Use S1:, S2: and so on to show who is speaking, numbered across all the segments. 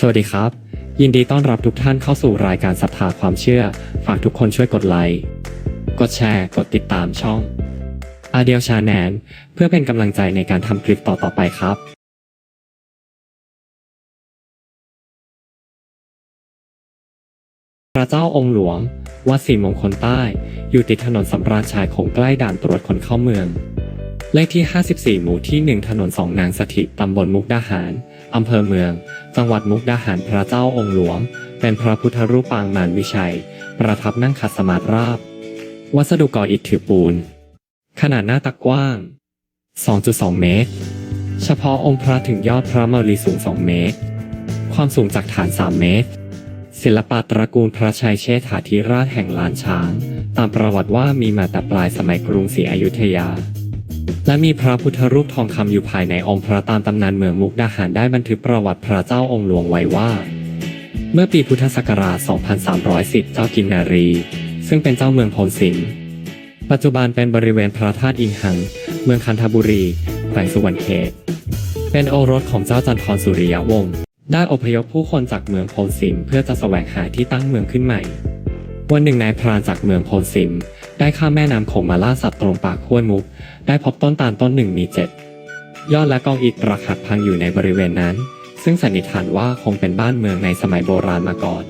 S1: สวัสดีครับ ยินดีต้อนรับทุกท่านเข้าสู่รายการศรัทธาความเชื่อ ฝากทุกคนช่วยกดไลค์กดแชร์กดติดตามช่องอาเดียวชาแนนเพื่อเป็นกำลังใจในการทำคลิปต่อๆไปครับ พระเจ้าองค์หลวงวัดศรีมงคลใต้ อยู่ติดถนนสำราญชายคงใกล้ด่านตรวจคนเข้าเมือง เลขที่ 54 หมู่ที่ 1 ถนนสองนางสถิตตำบลมุกดาหาร อำเภอเมือง จังหวัดมุกดาหารพระเจ้าองค์หลวง เป็นพระพุทธรูปปางมารวิชัย ประทับนั่งขัดสมาธิราบ วัสดุก่ออิฐถือปูน ขนาดหน้าตักกว้าง 2.2 เมตร เฉพาะองค์พระถึงยอดพระเมารีสูง 2 เมตร ความสูงจากฐาน 3 เมตร ศิลปะตระกูลพระชัยเชษฐาธิราชแห่งลานช้าง ตามประวัติว่ามีมาแต่ปลายสมัยกรุงศรีอยุธยา และมีพระพุทธรูปทองคำอยู่ภายในองค์พระตามตำนานเมืองมุกดาหารได้บันทึกประวัติพระเจ้าองค์หลวงไว้ว่า เมื่อปีพุทธศักราช 2310 เจ้ากินนารี ซึ่งเป็นเจ้าเมืองพลสินปัจจุบันเป็นบริเวณพระธาตุอิงหัง เมืองคันธบุรีแขวงสุวรรณเขต เป็นโอรสของเจ้าจันทร์สุริยวงศ์ได้อพยพผู้คนจากเมืองโพนสิมเพื่อจะแสวงหาที่ตั้งเมืองขึ้นใหม่ วันหนึ่งนายพรานจากเมืองโพนสิม ได้ข้ามแม่น้ำโขงมาล่าสัตว์ตรงปากห้วยมุก ได้พบต้นตาลต้นหนึ่งมีเจ็ดยอดและกองอิฐรักหักพังอยู่ในบริเวณนั้น ซึ่งสันนิษฐานว่าคงเป็นบ้านเมืองในสมัยโบราณมาก่อน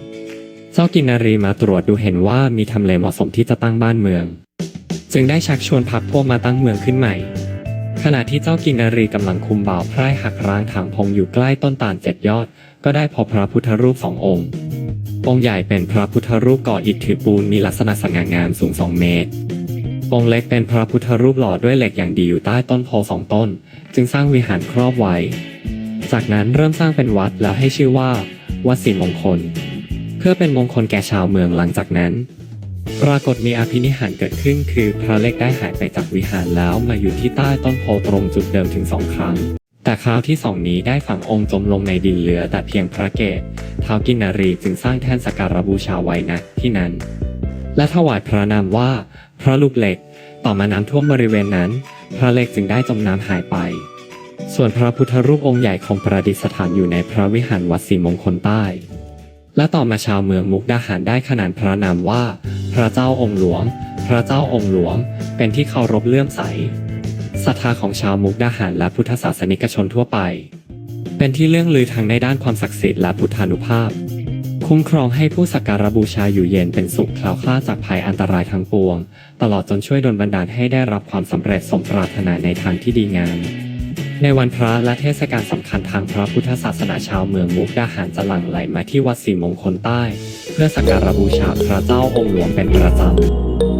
S1: เจ้ากินนารีมาตรวจดูเห็นว่ามีทำเลเหมาะสมที่จะตั้งบ้านเมือง จึงได้ชักชวนพักพวกมาตั้งเมืองขึ้นใหม่ ขณะที่เจ้ากินนารีกำลังคุมบ่าวไพร่หักร้างทางพงอยู่ใกล้ต้นตาลเจ็ดยอด ก็ได้พบพระพุทธรูปสององค์ องค์ใหญ่เป็นพระพุทธรูปก่ออิฐถือปูนมีลักษณะสง่างามสูง 2 เมตร องค์เล็กเป็นพระพุทธรูปหล่อด้วยเหล็กอย่างดีอยู่ใต้ต้นโพสองต้น จึงสร้างวิหารครอบไว้ จากนั้นเริ่มสร้างเป็นวัดแล้วให้ชื่อว่า วัดศรีมงคล เพื่อเป็นมงคลแก่ชาวเมืองหลังจากนั้น ปรากฏมีอภินิหารเกิดขึ้นคือพระเล็กได้หายไปจากวิหารแล้วมาอยู่ที่ใต้ต้นโพตรงจุดเดิมถึงสองครั้ง แต่คราวที่สองนี้ได้ฝังองค์จมลงในดินเหลือแต่เพียงพระเกศท้าวกินนารีจึงสร้างแท่นสักการบูชาไว้ณที่นั้น และถวายพระนามว่า พระลูกเหล็ก ต่อมาน้ำท่วมบริเวณนั้น พระเหล็กจึงได้จมน้ำหายไป ส่วนพระพุทธรูปองค์ใหญ่คงประดิษฐานอยู่ในพระวิหารวัดศรีมงคลใต้ และต่อมาชาวเมืองมุกดาหารได้ขนานพระนามว่า พระเจ้าองค์หลวง พระเจ้าองค์หลวง เป็นที่เคารพเลื่อมใส ศรัทธาของชาวมุกดาหารและพุทธศาสนิกชนทั่วไป เป็นที่เลื่องลือทั้งในด้านความศักดิ์สิทธิ์และพุทธานุภาพ คุ้มครองให้ผู้สักการะบูชาอยู่เย็นเป็นสุขคล้วคลาดจากภัยอันตรายทั้งปวง ตลอดจนช่วยดลบันดาลให้ได้รับความสำเร็จสมปรารถนาในทางที่ดีงามในวันพระและเทศกาลสำคัญทางพระพุทธศาสนาชาวเมืองมุกดาหารจะหลั่งไหลมาที่วัดศรีมงคลใต้ เพื่อสักการะบูชาพระเจ้าองค์หลวงเป็นประจำ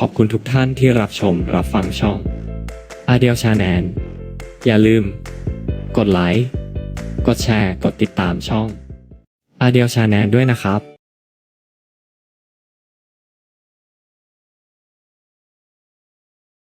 S1: ขอบคุณทุกท่านที่รับชมรับฟังช่องอาเดียวชาแนลอย่าลืม กดไลค์ กดแชร์ กดติดตามช่องอาเดียวชาแนลด้วยนะครับ